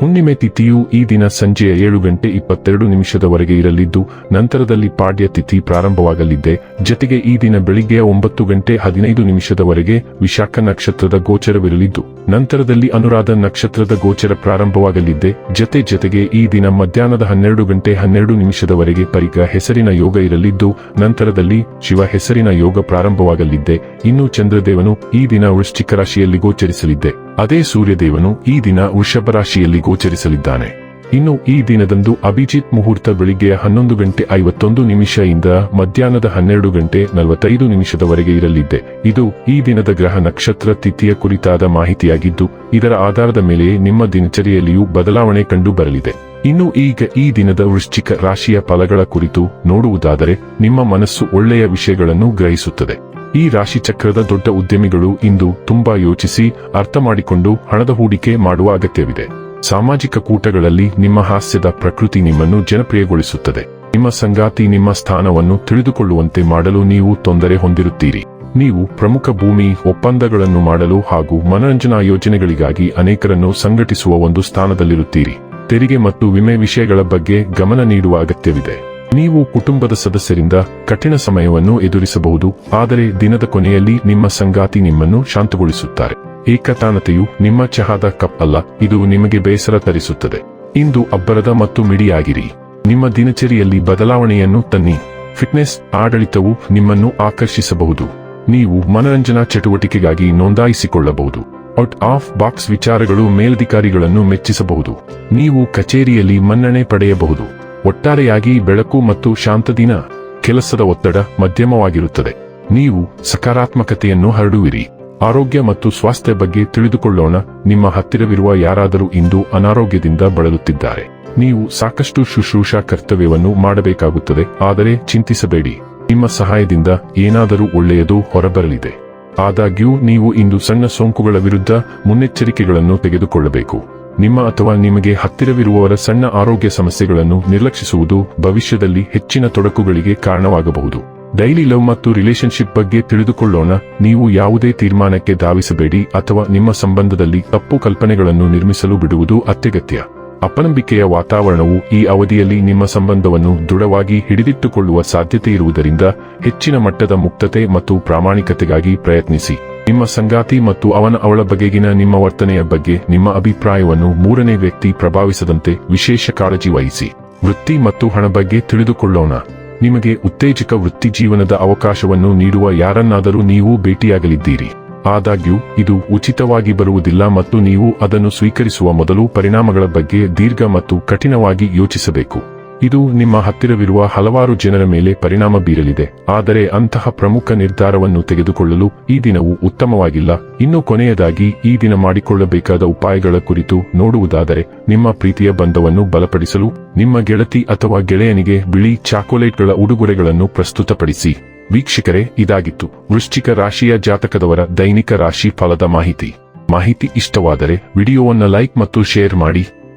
ಹುಣ್ಣಿಮೆ ತಿಥಿಯು ಈ ದಿನ ಸಂಜೆಯ ಏಳು ಗಂಟೆ ಇಪ್ಪತ್ತೆರಡು ನಿಮಿಷದವರೆಗೆ ಇರಲಿದ್ದು, ನಂತರದಲ್ಲಿ ಪಾಡ್ಯ ತಿಥಿ ಪ್ರಾರಂಭವಾಗಲಿದ್ದೆ ಜತೆಗೆ ಈ ದಿನ ಬೆಳಿಗ್ಗೆಯ ಒಂಬತ್ತು ಗಂಟೆ ಹದಿನೈದು ನಿಮಿಷದವರೆಗೆ ವಿಶಾಖ ನಕ್ಷತ್ರದ ಗೋಚರವಿರಲಿದ್ದು, ನಂತರದಲ್ಲಿ ಅನುರಾಧ ನಕ್ಷತ್ರದ ಗೋಚರ ಪ್ರಾರಂಭವಾಗಲಿದ್ದೆ ಜತೆ ಜತೆಗೆ ಈ ದಿನ ಮಧ್ಯಾಹ್ನದ ಹನ್ನೆರಡು ಗಂಟೆ ಹನ್ನೆರಡು ನಿಮಿಷದವರೆಗೆ ಪರಿಕ ಹೆಸರಿನ ಯೋಗ ಇರಲಿದ್ದು, ನಂತರದಲ್ಲಿ ಶಿವ ಹೆಸರಿನ ಯೋಗ ಪ್ರಾರಂಭವಾಗಲಿದ್ದೆ ಇನ್ನು ಚಂದ್ರದೇವನು ಈ ದಿನ ವೃಶ್ಚಿಕ ರಾಶಿಯಲ್ಲಿ ಗೋಚರಿಸಲಿದ್ದೆ ಅದೇ ಸೂರ್ಯದೇವನು ಈ ದಿನ ವೃಷಭ ರಾಶಿಯಲ್ಲಿ ಗೋಚರಿಸಲಿದ್ದಾನೆ. ಇನ್ನು ಈ ದಿನದಂದು ಅಭಿಜಿತ್ ಮುಹೂರ್ತ ಬೆಳಿಗ್ಗೆಯ ಹನ್ನೊಂದು ಗಂಟೆ ಐವತ್ತೊಂದು ನಿಮಿಷ ಇಂದ ಮಧ್ಯಾಹ್ನದ ಹನ್ನೆರಡು ಗಂಟೆ ನಲವತ್ತೈದು ನಿಮಿಷದವರೆಗೆ ಇರಲಿದ್ದೆ. ಇದು ಈ ದಿನದ ಗ್ರಹ ನಕ್ಷತ್ರ ತಿಥಿಯ ಕುರಿತಾದ ಮಾಹಿತಿಯಾಗಿದ್ದು, ಇದರ ಆಧಾರದ ಮೇಲೆ ನಿಮ್ಮ ದಿನಚರಿಯಲ್ಲಿಯೂ ಬದಲಾವಣೆ ಕಂಡು ಬರಲಿದೆ. ಇನ್ನು ಈಗ ಈ ದಿನದ ವೃಶ್ಚಿಕ ರಾಶಿಯ ಫಲಗಳ ಕುರಿತು ನೋಡುವುದಾದರೆ, ನಿಮ್ಮ ಮನಸ್ಸು ಒಳ್ಳೆಯ ವಿಷಯಗಳನ್ನು ಗ್ರಹಿಸುತ್ತದೆ. ಈ ರಾಶಿ ಚಕ್ರದ ದೊಡ್ಡ ಉದ್ಯಮಿಗಳು ಇಂದು ತುಂಬಾ ಯೋಚಿಸಿ, ಅರ್ಥ ಮಾಡಿಕೊಂಡು ಹಣದ ಹೂಡಿಕೆ ಮಾಡುವ ಅಗತ್ಯವಿದೆ. ಸಾಮಾಜಿಕ ಕೂಟಗಳಲ್ಲಿ ನಿಮ್ಮ ಹಾಸ್ಯದ ಪ್ರಕೃತಿ ನಿಮ್ಮನ್ನು ಜನಪ್ರಿಯಗೊಳಿಸುತ್ತದೆ. ನಿಮ್ಮ ಸಂಗಾತಿ ನಿಮ್ಮ ಸ್ಥಾನವನ್ನು ತಿಳಿದುಕೊಳ್ಳುವಂತೆ ಮಾಡಲು ನೀವು ತೊಂದರೆ ಹೊಂದಿರುತ್ತೀರಿ. ನೀವು ಪ್ರಮುಖ ಭೂಮಿ, ಒಪ್ಪಂದಗಳನ್ನು ಮಾಡಲು ಹಾಗೂ ಮನರಂಜನಾ ಯೋಜನೆಗಳಿಗಾಗಿ ಅನೇಕರನ್ನು ಸಂಘಟಿಸುವ ಒಂದು ಸ್ಥಾನದಲ್ಲಿರುತ್ತೀರಿ. ತೆರಿಗೆ ಮತ್ತು ವಿಮೆ ವಿಷಯಗಳ ಬಗ್ಗೆ ಗಮನ ನೀಡುವ ಅಗತ್ಯವಿದೆ. ನೀವು ಕುಟುಂಬದ ಸದಸ್ಯರಿಂದ ಕಠಿಣ ಸಮಯವನ್ನು ಎದುರಿಸಬಹುದು, ಆದರೆ ದಿನದ ಕೊನೆಯಲ್ಲಿ ನಿಮ್ಮ ಸಂಗಾತಿ ನಿಮ್ಮನ್ನು ಶಾಂತಗೊಳಿಸುತ್ತಾರೆ. ಏಕತಾನತೆಯು ನಿಮ್ಮ ಚಹಾದ ಕಪ್ ಅಲ್ಲ, ಇದು ನಿಮಗೆ ಬೇಸರ ತರಿಸುತ್ತದೆ. ಇಂದು ಅಬ್ಬರದ ಮತ್ತು ಮಿಡಿಯಾಗಿರಿ. ನಿಮ್ಮ ದಿನಚರಿಯಲ್ಲಿ ಬದಲಾವಣೆಯನ್ನು ತನ್ನಿ. ಫಿಟ್ನೆಸ್, ಆಡಳಿತವು ನಿಮ್ಮನ್ನು ಆಕರ್ಷಿಸಬಹುದು. ನೀವು ಮನರಂಜನಾ ಚಟುವಟಿಕೆಗಾಗಿ ನೋಂದಾಯಿಸಿಕೊಳ್ಳಬಹುದು. ಔಟ್ ಆಫ್ ಬಾಕ್ಸ್ ವಿಚಾರಗಳು ಮೇಲಧಿಕಾರಿಗಳನ್ನು ಮೆಚ್ಚಿಸಬಹುದು. ನೀವು ಕಚೇರಿಯಲ್ಲಿ ಮನ್ನಣೆ ಪಡೆಯಬಹುದು. ಒಟ್ಟಾರೆಯಾಗಿ ಬೆಳಕು ಮತ್ತು ಶಾಂತ ದಿನ ಕೆಲಸದ ಒತ್ತಡ ಮಧ್ಯಮವಾಗಿರುತ್ತದೆ. ನೀವು ಸಕಾರಾತ್ಮಕತೆಯನ್ನು ಹರಡುವಿರಿ. ಆರೋಗ್ಯ ಮತ್ತು ಸ್ವಾಸ್ಥ್ಯ ಬಗ್ಗೆ ತಿಳಿದುಕೊಳ್ಳೋಣ. ನಿಮ್ಮ ಹತ್ತಿರವಿರುವ ಯಾರಾದರೂ ಇಂದು ಅನಾರೋಗ್ಯದಿಂದ ಬಳಲುತ್ತಿದ್ದಾರೆ. ನೀವು ಸಾಕಷ್ಟು ಶುಶ್ರೂಷಾ ಕರ್ತವ್ಯವನ್ನು ಮಾಡಬೇಕಾಗುತ್ತದೆ, ಆದರೆ ಚಿಂತಿಸಬೇಡಿ. ನಿಮ್ಮ ಸಹಾಯದಿಂದ ಏನಾದರೂ ಒಳ್ಳೆಯದು ಹೊರಬರಲಿದೆ. ಆದಾಗ್ಯೂ, ನೀವು ಇಂದು ಸಣ್ಣ ಸೋಂಕುಗಳ ವಿರುದ್ಧ ಮುನ್ನೆಚ್ಚರಿಕೆಗಳನ್ನು ತೆಗೆದುಕೊಳ್ಳಬೇಕು. ನಿಮ್ಮ ಅಥವಾ ನಿಮಗೆ ಹತ್ತಿರವಿರುವವರ ಸಣ್ಣ ಆರೋಗ್ಯ ಸಮಸ್ಯೆಗಳನ್ನು ನಿರ್ಲಕ್ಷಿಸುವುದು ಭವಿಷ್ಯದಲ್ಲಿ ಹೆಚ್ಚಿನ ತೊಡಕುಗಳಿಗೆ ಕಾರಣವಾಗಬಹುದು. ಡೈಲಿ ಲವ್ ಮತ್ತು ರಿಲೇಶನ್ಶಿಪ್ ಬಗ್ಗೆ ತಿಳಿದುಕೊಳ್ಳೋಣ. ನೀವು ಯಾವುದೇ ತೀರ್ಮಾನಕ್ಕೆ ಧಾವಿಸಬೇಡಿ ಅಥವಾ ನಿಮ್ಮ ಸಂಬಂಧದಲ್ಲಿ ತಪ್ಪು ಕಲ್ಪನೆಗಳನ್ನು ನಿರ್ಮಿಸಲು ಬಿಡುವುದು ಅತ್ಯಗತ್ಯ. ಅಪನಂಬಿಕೆಯ ವಾತಾವರಣವು ಈ ಅವಧಿಯಲ್ಲಿ ನಿಮ್ಮ ಸಂಬಂಧವನ್ನು ದೃಢವಾಗಿ ಹಿಡಿದಿಟ್ಟುಕೊಳ್ಳುವ ಸಾಧ್ಯತೆ ಇರುವುದರಿಂದ ಹೆಚ್ಚಿನ ಮಟ್ಟದ ಮುಕ್ತತೆ ಮತ್ತು ಪ್ರಾಮಾಣಿಕತೆಗಾಗಿ ಪ್ರಯತ್ನಿಸಿ. ನಿಮ್ಮ ಸಂಗಾತಿ ಮತ್ತು ಅವನ ಅವಳ ಬಗೆಗಿನ ನಿಮ್ಮ ವರ್ತನೆಯ ಬಗ್ಗೆ ನಿಮ್ಮ ಅಭಿಪ್ರಾಯವನ್ನು ಮೂರನೇ ವ್ಯಕ್ತಿ ಪ್ರಭಾವಿಸದಂತೆ ವಿಶೇಷ ಕಾಳಜಿ ವಹಿಸಿ. ವೃತ್ತಿ ಮತ್ತು ಹಣ ಬಗ್ಗೆ ತಿಳಿದುಕೊಳ್ಳೋಣ. ನಿಮಗೆ ಉತ್ತೇಜಕ ವೃತ್ತಿ ಜೀವನದ ಅವಕಾಶವನ್ನು ನೀಡುವ ಯಾರನ್ನಾದರೂ ನೀವು ಭೇಟಿಯಾಗಲಿದ್ದೀರಿ. ಆದಾಗ್ಯೂ, ಇದು ಉಚಿತವಾಗಿ ಬರುವುದಿಲ್ಲ ಮತ್ತು ನೀವು ಅದನ್ನು ಸ್ವೀಕರಿಸುವ ಮೊದಲು ಪರಿಣಾಮಗಳ ಬಗ್ಗೆ ದೀರ್ಘ ಮತ್ತು ಕಠಿಣವಾಗಿ ಯೋಚಿಸಬೇಕು. ಇದು ನಿಮ್ಮ ಹತ್ತಿರವಿರುವ ಹಲವಾರು ಜನರ ಮೇಲೆ ಪರಿಣಾಮ ಬೀರಲಿದೆ. ಆದರೆ ಅಂತಹ ಪ್ರಮುಖ ನಿರ್ಧಾರವನ್ನು ತೆಗೆದುಕೊಳ್ಳಲು ಈ ದಿನವು ಉತ್ತಮವಾಗಿಲ್ಲ. ಇನ್ನು ಕೊನೆಯದಾಗಿ ಈ ದಿನ ಮಾಡಿಕೊಳ್ಳಬೇಕಾದ ಉಪಾಯಗಳ ಕುರಿತು ನೋಡುವುದಾದರೆ, ನಿಮ್ಮ ಪ್ರೀತಿಯ ಬಂಧವನ್ನು ಬಲಪಡಿಸಲು ನಿಮ್ಮ ಗೆಳತಿ ಅಥವಾ ಗೆಳೆಯನಿಗೆ ಬಿಳಿ ಚಾಕೊಲೇಟ್ಗಳ ಉಡುಗೊರೆಗಳನ್ನು ಪ್ರಸ್ತುತಪಡಿಸಿ. ವೀಕ್ಷಕರೇ, ಇದಾಗಿತ್ತು. ವೃಶ್ಚಿಕ ರಾಶಿಯ ಜಾತಕದವರ ದೈನಿಕ ರಾಶಿ ಫಲದ ಮಾಹಿತಿ. ಮಾಹಿತಿ ಇಷ್ಟವಾದರೆ ವಿಡಿಯೋವನ್ನು ಲೈಕ್ ಮತ್ತು ಶೇರ್ ಮಾಡಿ.